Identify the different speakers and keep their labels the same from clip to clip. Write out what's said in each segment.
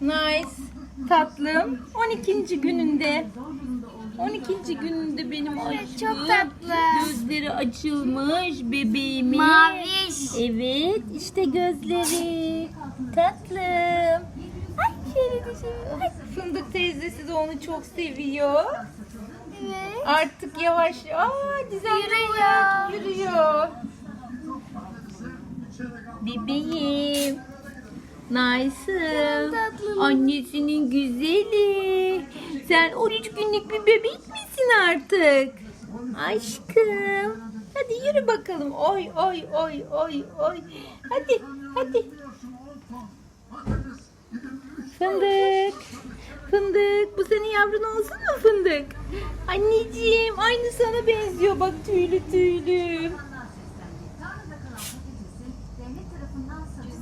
Speaker 1: Nice. Tatlım. 12. gününde. 12. gününde benim aşkım.
Speaker 2: çok tatlı.
Speaker 1: Gözleri açılmış bebeğimin.
Speaker 2: Maviş.
Speaker 1: Evet işte gözleri. Tatlım. Ay şöyle de şöyle. Ay, Fındık teyzesi de onu çok seviyor.
Speaker 2: Evet.
Speaker 1: Artık yavaş. Aa düzenli
Speaker 2: Yürüyor.
Speaker 1: olarak yürüyor. Bebeğim. Nice'ım. Annesinin güzeli. Sen 13 günlük bir bebek misin artık? Aşkım. Hadi yürü bakalım. Oy oy oy oy oy. Hadi hadi. Fındık. Fındık. Bu senin yavrun olsun mu fındık? Anneciğim aynı sana benziyor. Bak tüylü tüylü.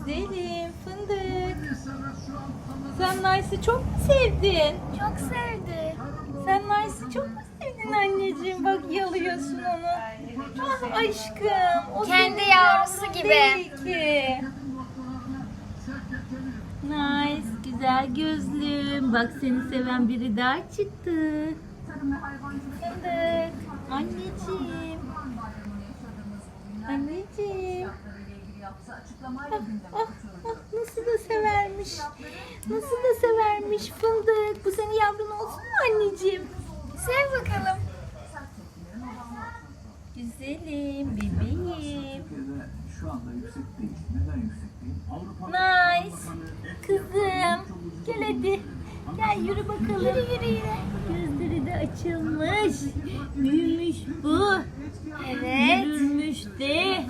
Speaker 1: Güzelim fındık. Sen Nice'ı çok mu sevdin?
Speaker 2: Çok sevdi.
Speaker 1: Sen Nice'ı çok mu sevdin anneciğim? Bak yalıyorsun onu. Ah aşkım. O
Speaker 2: Kendi
Speaker 1: senin
Speaker 2: yavrusu
Speaker 1: yavrun
Speaker 2: gibi.
Speaker 1: değil ki. Nice, güzel gözlüm. Bak seni seven biri daha çıktı. Fındık. Anneciğim. Anneciğim. Ah, ah, ah, nasıl da severmiş. Nasıl da severmiş fındık. Bu senin yavrun olsun mu anneciğim?
Speaker 2: Sev bakalım.
Speaker 1: Güzelim bebeğim.
Speaker 3: Şu anda yüksek değil. Neden yüksek değil?
Speaker 1: Nice. Kızım. Gel hadi. Gel yürü bakalım. Yürü yürü yürü. Gözleri de açılmış. Büyümüş bu.
Speaker 2: Evet.
Speaker 1: Yürümüş de.